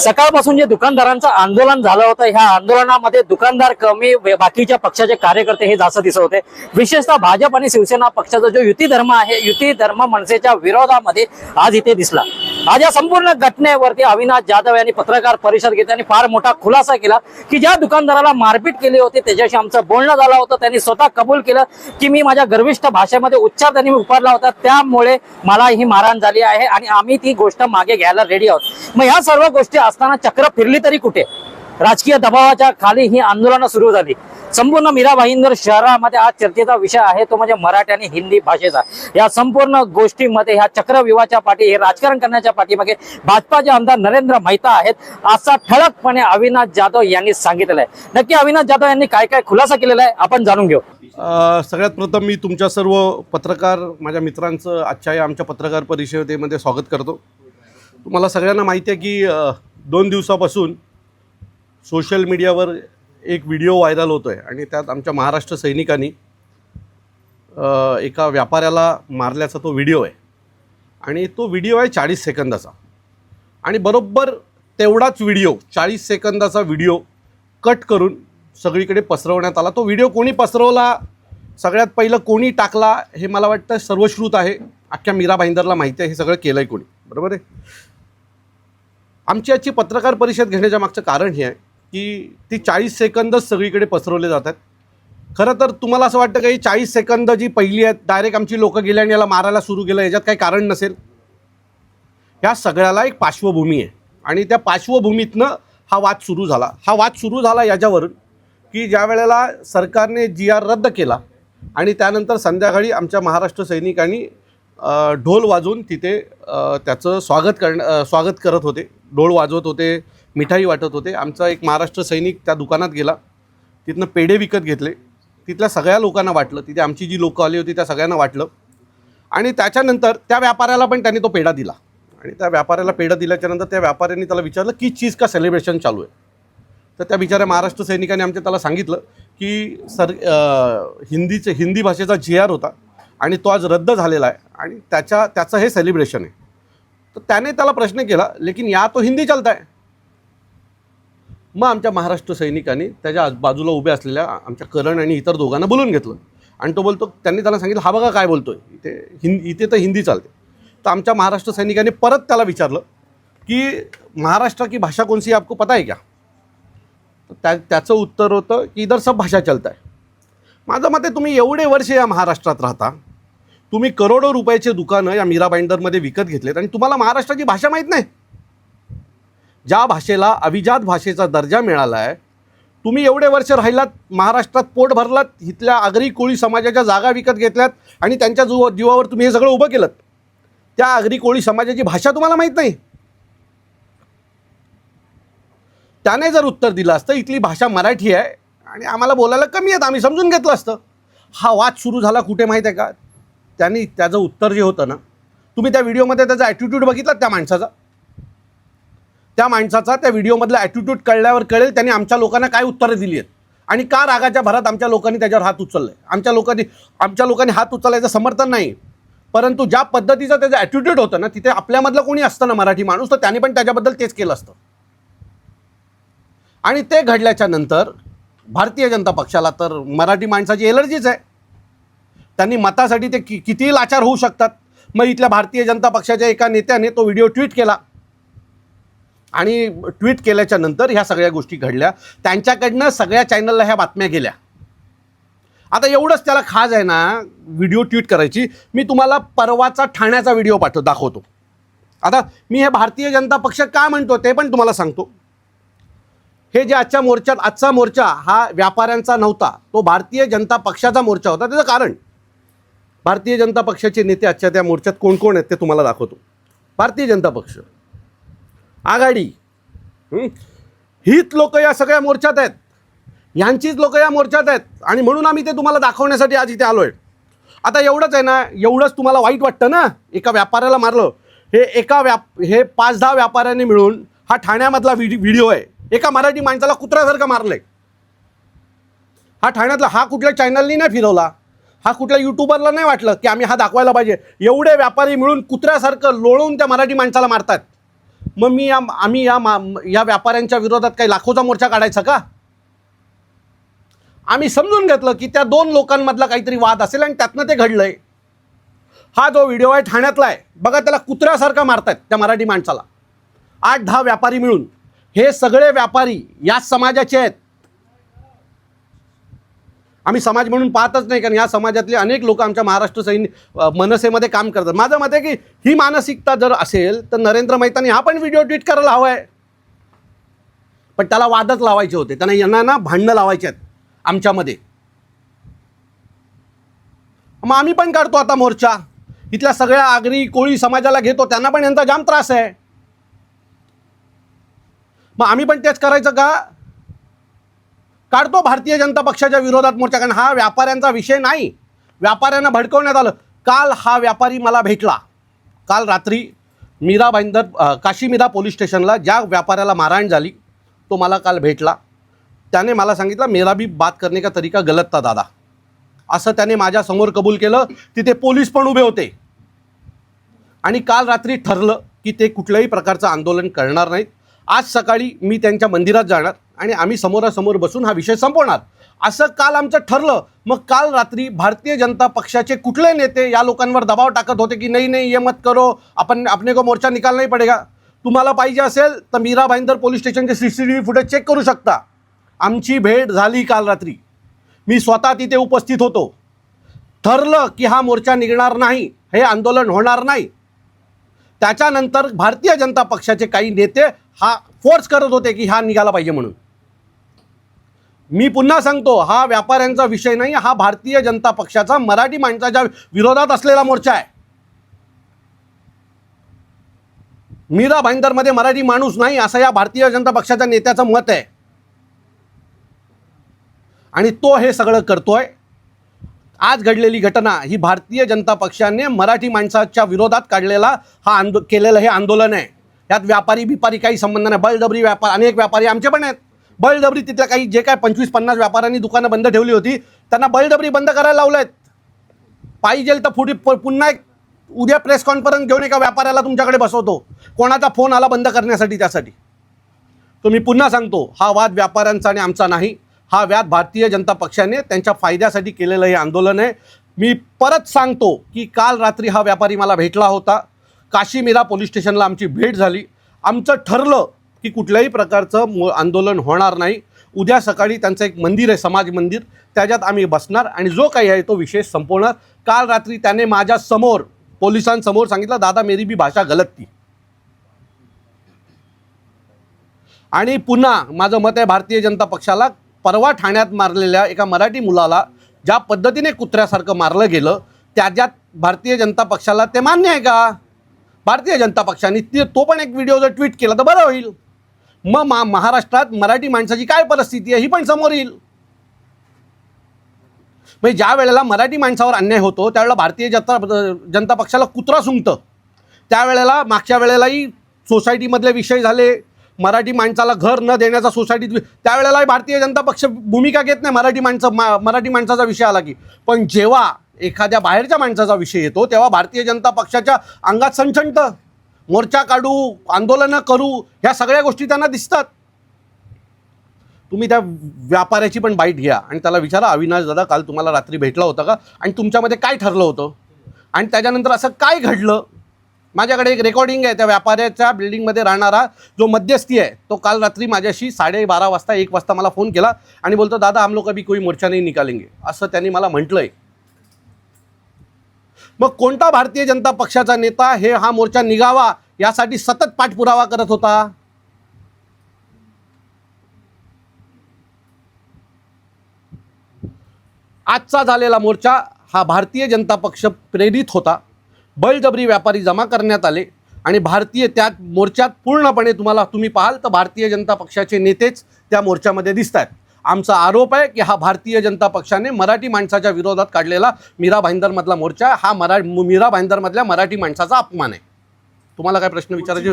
सकाळपासून जे दुकानदारांचं आंदोलन झालं होतं ह्या आंदोलनामध्ये दुकानदार कमी बाकीच्या पक्षाचे कार्यकर्ते हे जास्त दिसत होते. विशेषतः भाजप आणि शिवसेना पक्षाचा जो युती धर्म आहे युती धर्म मनसेच्या विरोधामध्ये आज इथे दिसला. आज या संपूर्ण घटनेवरती अविनाश जाधव यांनी पत्रकार परिषद घेतली आणि फार मोठा खुलासा केला की ज्या दुकानदाराला मारपीट केली होती त्याच्याशी आमचं बोलणं झालं होतं त्यांनी स्वतः कबूल केलं की मी माझ्या गर्विष्ठ भाषेमध्ये उच्चार त्यांनी उभारला होता. त्यामुळे मला ही मारहाण झाली आहे आणि आम्ही ती गोष्ट मागे घ्यायला रेडी आहोत. मग ह्या सर्व गोष्टी असताना चक्र फिरली तरी कुठे? राजकीय दबावाच्या खाली ही आंदोलनं सुरू झाली. संपूर्ण मीरा भाईंदर शहरामध्ये आज चर्चेचा विषय आहे तो म्हणजे मराठी आणि हिंदी भाषेचा. या संपूर्ण गोष्टीमध्ये ह्या चक्रव्यूहाच्या पाठी हे राजकारण करण्याच्या पाठीमागे भाजपाचे आमदार नरेंद्र मेहता आहेत असा ठळकपणे अविनाश जाधव यांनी सांगितलं आहे. नक्की अविनाश जाधव यांनी काय काय खुलासा केलेला आहे आपण जाणून घेऊ. सगळ्यात प्रथम मी तुमच्या सर्व पत्रकार माझ्या मित्रांचं आजच्या या आमच्या पत्रकार परिषदेमध्ये स्वागत करतो. तुम्हाला सगळ्यांना माहिती आहे की दोन दिवसापासून सोशल मीडियावर एक व्हिडिओ व्हायरल होतो आहे आणि त्यात आमच्या महाराष्ट्र सैनिकांनी एका व्यापाऱ्याला मारल्याचा तो व्हिडिओ आहे. आणि तो व्हिडिओ आहे चाळीस सेकंदाचा. आणि बरोबर तेवढाच व्हिडिओ चाळीस सेकंदाचा व्हिडिओ कट करून सगळीकडे पसरवण्यात आला. तो व्हिडिओ कोणी पसरवला? सगळ्यात पहिलं कोणी टाकला? हे मला वाटतं सर्वश्रुत आहे. अख्ख्या मीरा भाईंदरला माहिती आहे हे सगळं केलं आहे कोणी. बरोबर आहे? आमची आजची पत्रकार परिषद घेण्याच्या मागचं कारण हे आहे की ती चाळीस सेकंदच सगळीकडे पसरवले जातात खरं तर तुम्हाला असं वाटतं की चाळीस सेकंद जी पहिली आहेत डायरेक्ट आमची लोकं गेली आणि याला मारायला सुरू केलं याच्यात काही कारण नसेल? ह्या सगळ्याला एक पार्श्वभूमी आहे. आणि त्या पार्श्वभूमीतनं हा वाद सुरू झाला. हा वाद सुरू झाला याच्यावरून की ज्या वेळेला सरकारने जी आर रद्द केला आणि त्यानंतर संध्याकाळी आमच्या महाराष्ट्र सैनिकांनी ढोल वाजवून तिथे त्याचं स्वागत करण स्वागत करत होते. डोळ वाजवत होते मिठाई वाटत होते. आमचा एक महाराष्ट्र सैनिक त्या दुकानात गेला. तिथनं पेढे विकत घेतले. तिथल्या सगळ्या लोकांना वाटलं. तिथे आमची जी लोकं आली होती त्या सगळ्यांना वाटलं. आणि त्याच्यानंतर त्या व्यापाऱ्याला पण त्यांनी तो पेढा दिला. आणि त्या व्यापाऱ्याला पेढा दिल्याच्यानंतर त्या व्यापाऱ्याने त्याला विचारलं की चीज का सेलिब्रेशन चालू आहे? तर त्या बिचाऱ्या महाराष्ट्र सैनिकांनी आमच्या त्याला सांगितलं की सर हिंदीचं हिंदीचे हिंदी भाषेचा जी आर होता. आणि तो आज रद्द झालेला आहे. आणि त्याच्या त्याचं हे सेलिब्रेशन आहे. तर त्याने त्याला प्रश्न केला लेकिन या तो हिंदी चलता है मग आमच्या महाराष्ट्र सैनिकांनी त्याच्या बाजूला उभ्या असलेल्या आमच्या करण आणि इतर दोघांना बोलून घेतलं. आणि तो बोलतो त्यांनी त्याला सांगितलं हा बघा काय बोलतोय. इथे हिंद इथे तर हिंदी चालते. तर आमच्या महाराष्ट्र सैनिकांनी परत त्याला विचारलं की महाराष्ट्र की भाषा कोणसी आपको पता आहे क्या? तर त्या त्याचं उत्तर होतं की इधर सब भाषा चलत आहे माझं मते तुम्ही एवढे वर्ष या महाराष्ट्रात राहता तुम्ही करोडो रुपयाचे दुकानं या मीरा बाइंडरमध्ये विकत घेतलेत आणि तुम्हाला महाराष्ट्राची भाषा माहीत नाही. ज्या भाषेला अभिजात भाषेचा दर्जा मिळाला आहे तुम्ही एवढे वर्ष राहिलात महाराष्ट्रात पोट भरलात इथल्या आगरी कोळी समाजाच्या जागा विकत घेतल्यात आणि त्यांच्या जीव जीवावर तुम्ही हे सगळं उभं केलं त्या आगरी कोळी समाजाची भाषा तुम्हाला माहीत नाही. त्याने जर उत्तर दिलं असतं इथली भाषा मराठी आहे आणि आम्हाला बोलायला कमी आहेत आम्ही समजून घेतलं असतं. हा वाद सुरू झाला कुठे माहीत आहे का? त्यांनी त्याचं उत्तर जे होतं ना तुम्ही त्या व्हिडिओमध्ये त्याचा ॲटिट्यूड बघितला त्या माणसाचा? त्या माणसाचा त्या व्हिडिओमधला ॲटिट्यूड कळल्यावर कळेल त्यांनी आमच्या लोकांना काय उत्तरं दिली आहेत. आणि का रागाच्या भरात आमच्या लोकांनी त्याच्यावर हात उचलले आमच्या लोकांनी आमच्या लोकांनी हात उचलायचं समर्थन नाही. परंतु ज्या पद्धतीचं त्याचं ॲटिट्यूड होतं ना तिथे आपल्यामधलं कोणी असतं ना मराठी माणूस तर त्याने पण त्याच्याबद्दल तेच केलं असतं. आणि ते घडल्याच्या नंतर भारतीय जनता पक्षाला तर मराठी माणसाची एलर्जीच आहे. त्यांनी मतासाठी ते कि कितीही लाचार होऊ शकतात. मग इथल्या भारतीय जनता पक्षाच्या एका नेत्याने तो व्हिडिओ ट्विट केला. आणि ट्विट केल्याच्यानंतर ह्या सगळ्या गोष्टी घडल्या. त्यांच्याकडनं सगळ्या चॅनलला ह्या बातम्या गेल्या. आता एवढंच त्याला खाज आहे ना व्हिडिओ ट्विट करायची. मी तुम्हाला परवाचा ठाण्याचा व्हिडिओ पाठव दाखवतो. आता मी हे भारतीय जनता पक्ष काय म्हणतो ते पण तुम्हाला सांगतो. हे जे आजच्या मोर्चात आजचा मोर्चा हा व्यापाऱ्यांचा नव्हता. तो भारतीय जनता पक्षाचा मोर्चा होता त्याचं कारण. भारतीय जनता पक्षाचे नेते आजच्या त्या मोर्चात कोण कोण आहेत ते तुम्हाला दाखवतो. भारतीय जनता पक्ष आघाडी हीच लोक या सगळ्या मोर्चात आहेत. यांचीच लोक या मोर्चात आहेत. आणि म्हणून आम्ही ते तुम्हाला दाखवण्यासाठी आज इथे आलो आहे आता एवढंच आहे ना एवढंच तुम्हाला वाईट वाटतं ना एका व्यापाऱ्याला मारलं हे एका व्याप हे पाच दहा व्यापाऱ्यांनी मिळून हा ठाण्यामधला व्हिडि व्हिडिओ आहे. एका मराठी माणसाला कुत्र्यासारखं मारलंय. हा ठाण्यातला हा कुठल्या चॅनलनी नाही फिरवला. हा कुठल्या युट्यूबरला नाही वाटलं की आम्ही हा दाखवायला पाहिजे. एवढे व्यापारी मिळून कुत्र्यासारखं लोळवून त्या मराठी माणसाला मारतात. मग मी या आम्ही या मा या व्यापाऱ्यांच्या विरोधात काही लाखोचा मोर्चा काढायचा का? आम्ही समजून घेतलं की त्या दोन लोकांमधला काहीतरी वाद असेल आणि त्यातनं ते घडलंय. हा जो व्हिडिओ आहे ठाण्यातला आहे बघा त्याला कुत्र्यासारखा मारतायत त्या मराठी माणसाला. आठ दहा व्यापारी मिळून. हे सगळे व्यापारी याच समाजाचे आहेत. आम्ही समाज म्हणून पाहतच नाही कारण या समाजातले अनेक लोक आमच्या महाराष्ट्र सैन्य मनसेमध्ये काम करतात. माझं मत आहे की ही मानसिकता जर असेल तर नरेंद्र मेहतानी हा पण व्हिडिओ ट्विट करायला हवा आहे पण त्याला वादच लावायचे होते. त्यांना यांना ना भांडणं लावायचे आहेत आमच्यामध्ये. मग आम्ही पण काढतो आता मोर्चा. इथल्या सगळ्या आगरी कोळी समाजाला घेतो त्यांना पण यांचा जाम त्रास आहे. मग आम्ही पण तेच करायचं का? काढतो भारतीय जनता पक्षाच्या विरोधात मोर्चा कारण हा व्यापाऱ्यांचा विषय नाही. व्यापाऱ्यांना भडकवण्यात आलं. काल हा व्यापारी मला भेटला. काल रात्री मीरा भाईंदर अ, काशी मीरा पोलीस स्टेशनला ज्या व्यापाऱ्याला मारहाण झाली तो मला काल भेटला. त्याने मला सांगितलं मेरा भी बात करने का तरीका गलत था दादा. असं त्याने माझ्यासमोर कबूल केलं. तिथे पोलीस पण उभे होते. आणि काल रात्री ठरलं की ते कुठल्याही प्रकारचं आंदोलन करणार नाहीत. आज सकाळी मी त्यांच्या मंदिरात जाणार. आणि आम्ही समोरासमोर बसून हा विषय संपवणार. असं काल आमचं ठरलं. मग काल रात्री भारतीय जनता पक्षाचे कुठले नेते या लोकांवर दबाव टाकत होते की नाही नाही ये मत करो आपण अपने को मोर्चा निकाल नाही पडेगा. तुम्हाला पाहिजे असेल तर मीरा भाईंदर पोलीस स्टेशनचे C C T V footage check करू शकता. आमची भेट झाली काल रात्री. मी स्वतः तिथे उपस्थित होतो. ठरलं की हा मोर्चा निघणार नाही हे आंदोलन होणार नाही. त्याच्यानंतर भारतीय जनता पक्षाचे काही नेते हा फोर्स करत होते की हा निघाला पाहिजे म्हणून. मी पुन्हा सांगतो हा व्यापाऱ्यांचा विषय नाही हा भारतीय जनता पक्षाचा मराठी माणसाच्या विरोधात असलेला मोर्चा आहे. मीरा भाईंदरमध्ये मराठी माणूस नाही असं या भारतीय जनता पक्षाच्या नेत्याचं मत आहे. आणि तो हे सगळं करतोय. आज घडलेली घटना ही भारतीय जनता पक्षाने मराठी माणसाच्या विरोधात काढलेला हा आंदो केलेलं हे आंदोलन आहे. यात व्यापारी बिपारी काही संबंध नाही. बळजबरी व्यापार अनेक व्यापारी आमचे पण आहेत. बळजबरी तिथल्या काही जे काय पंचवीस पन्नास व्यापाऱ्यांनी दुकानं बंद ठेवली होती त्यांना बळजबरी बंद करायला लावलं आहेत पाहिजे तर पुढे प- पुन्हा एक उद्या प्रेस कॉन्फरन्स घेऊन एका व्यापाऱ्याला तुमच्याकडे बसवतो. कोणाचा फोन आला बंद करण्यासाठी त्यासाठी. तो मी पुन्हा सांगतो हा वाद व्यापाऱ्यांचा आणि आमचा नाही. हा व्याद भारतीय जनता पक्षाने त्यांच्या फायद्यासाठी केलेलं हे आंदोलन आहे. मी परत सांगतो की काल रात्री हा व्यापारी मला भेटला होता. काशीमिरा पोलीस स्टेशनला आमची भेट झाली. आमचं ठरलं की कुठल्याही प्रकारचं आंदोलन होणार नाही. उद्या सकाळी त्यांचं एक मंदिर आहे समाज मंदिर. त्याच्यात आम्ही बसणार आणि जो काही आहे तो विषय संपवणार. काल रात्री त्याने माझ्यासमोर पोलिसांसमोर सांगितलं दादा मेरी बी भाषा गलत ती आणि पुन्हा माझं मत आहे भारतीय जनता पक्षाला परवा ठाण्यात मारलेल्या एका मराठी मुलाला ज्या पद्धतीने कुत्र्यासारखं मारलं गेलं त्याच्यात भारतीय जनता पक्षाला ते मान्य आहे का? भारतीय जनता पक्षाने ते तो पण एक व्हिडिओ जर ट्विट केला तर बरं होईल. मग मा महाराष्ट्रात मराठी माणसाची काय परिस्थिती आहे? ही पण समोर येईल. म्हणजे ज्या वेळेला मराठी माणसावर अन्याय होतो त्यावेळेला भारतीय जनता जनता पक्षाला कुत्रा सुंगतं. त्यावेळेला मागच्या वेळेलाही सोसायटीमधले विषय झाले. मराठी माणसाला घर न देण्याचा सोसायटीत त्यावेळेलाही भारतीय जनता पक्ष भूमिका घेत नाही. मराठी माणसं मा मराठी माणसाचा विषय आला की. पण जेव्हा एखाद्या बाहेरच्या माणसाचा विषय येतो तेव्हा भारतीय जनता पक्षाच्या अंगात संचंट. मोर्चा काढू आंदोलनं करू ह्या सगळ्या गोष्टी त्यांना दिसतात. तुम्ही त्या व्यापाऱ्याची पण बाईट घ्या आणि त्याला विचारा अविनाश दादा काल तुम्हाला रात्री भेटला होता का? आणि तुमच्यामध्ये काय ठरलं होतं? आणि त्याच्यानंतर असं काय घडलं? माझ्याकडे एक रेकॉर्डिंग आहे त्या व्यापाऱ्याच्या बिल्डिंगमध्ये राहणारा जो मध्यस्थी आहे तो काल रात्री माझ्याशी साडेबारा वाजता एक वाजता मला फोन केला आणि बोलतो दादा हम लोग अभी कोई मोर्चा नाही निकालेंगे. असं त्यांनी मला म्हटलं आहे मग कोणता भारतीय जनता पक्षाचा नेता हे हा मोर्चा निघावा यासाठी सतत पाठपुरावा करत होता? आजचा झालेला मोर्चा हा भारतीय जनता पक्ष प्रेरित होता. बळजबरी व्यापारी जमा करण्यात आले आणि भारतीय त्यात मोर्चात पूर्णपणे तुम्हाला तुम्ही पाहाल तर भारतीय जनता पक्षाचे नेतेच त्या मोर्चामध्ये दिसत आहेत आमचा आरोप आहे की हा भारतीय जनता पक्षाने मराठी माणसाच्या विरोधात काढलेला मीरा भाईंदरमधला मोर्चा हा मरा मीरा भाईंदरमधल्या मराठी माणसाचा अपमान आहे. तुम्हाला काय प्रश्न विचारायचे?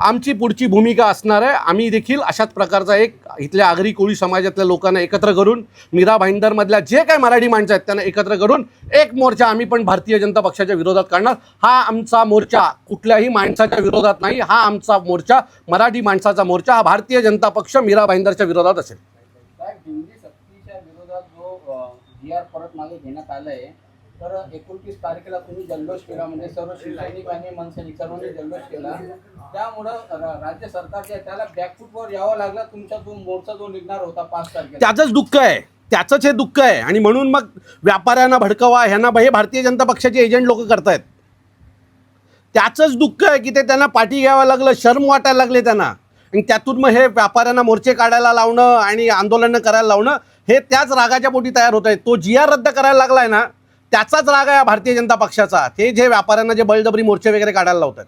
आमची पुढची भूमिका असणार आहे. आम्ही देखील अशाच प्रकारचा एक इथल्या आगरी कोळी समाजातल्या लोकांना एकत्र करून मीरा भाईंदरमधल्या जे काही मराठी माणसं आहेत त्यांना एकत्र करून एक मोर्चा आम्ही पण भारतीय जनता पक्षाच्या विरोधात काढणार. हा आमचा मोर्चा कुठल्याही माणसाच्या विरोधात नाही. हा आमचा मोर्चा मराठी माणसाचा मोर्चा. हा भारतीय जनता पक्ष मीरा भाईंदरच्या विरोधात असेल. हिंदी सक्तीच्या विरोधात जो जी आर परत मागे घेण्यात आलाय तर एकोणतीस तारखेला तुम्ही जल्लोष केला म्हणजे सर्व शिवसैनिकांनी मनसैनिक सर्वांनी जल्लोष केला. त्यामुळं राज्य सरकारच्या त्याला बॅकफूटवर यावं लागलं. तुमचा जो मोर्चा जो निघणार होता पाच तारखेला. त्याचंच दुःख आहे. त्याचंच हे दुःख आहे. आणि म्हणून मग व्यापाऱ्यांना भडकवा ह्यांना हे भारतीय जनता पक्षाचे एजंट लोक करतायत. त्याचंच दुःख आहे की ते त्यांना पाठी घ्यावं लागलं शर्म वाटायला लागले त्यांना. आणि त्यातून मग हे व्यापाऱ्यांना मोर्चे काढायला लावणं आणि आंदोलनं करायला लावणं हे त्याच रागाच्या पोटी तयार होत आहे तो जी आर रद्द करायला लागलाय ना त्याचाच राग आहे भारतीय जनता पक्षाचा. ते जे व्यापाऱ्यांना जे बळजबरी मोर्चे वगैरे काढायला लावतात.